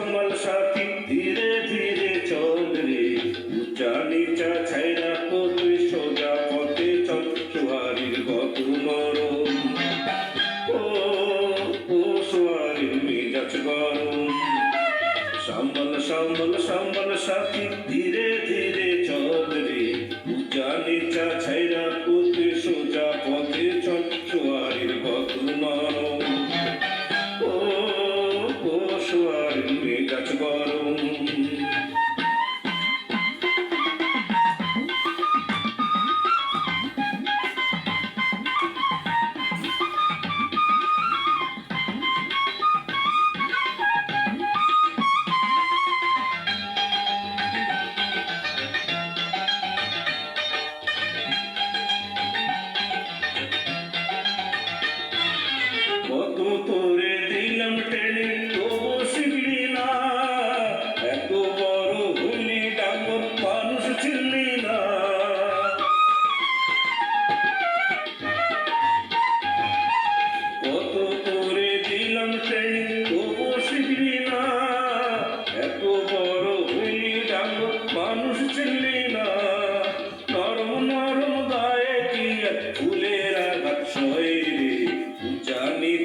আমার সাথী, ধীরে ধীরে চল রে। উঁচা নিচা ছাইরা করবে সোজা পথে চল। সোহারির গত নরম। ও ও, সোহারির মেজাজ গরম। সাম্বল সাম্বল সাম্বল সাথী, ধীরে ধীরে চল উঁচা নিচা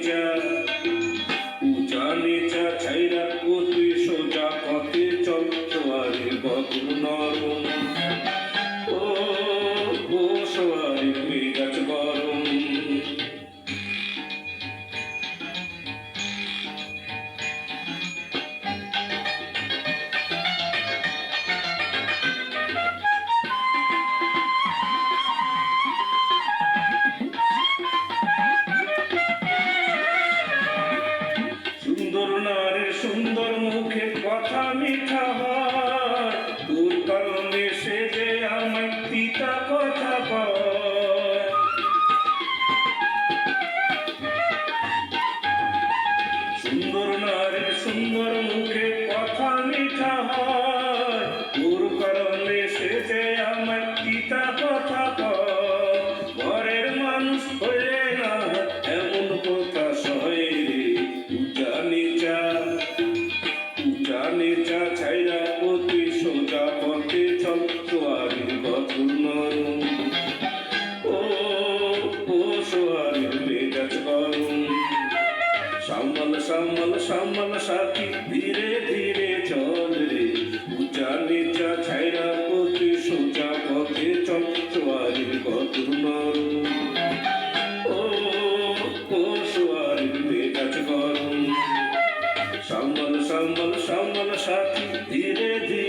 চা উচানে চা ছাইরা তুই সোজা পথে চল তোয়ারে নরম সুন্দর মুখে কথা মিঠা সে যে আমার পিতা কথা সুন্দর নারী সুন্দর মুখে কথা মিঠা হয়। সামাল সামাল সাথী, ধীরে ধীরে চল রে। উঁচা নিচা ছাইরা পথে, সোজা পথে চল সোয়ারির কদর নরম ও ও সোয়ারির বেগাছ গরম। সামাল সামাল সামাল সাথী, ধীরে ধীরে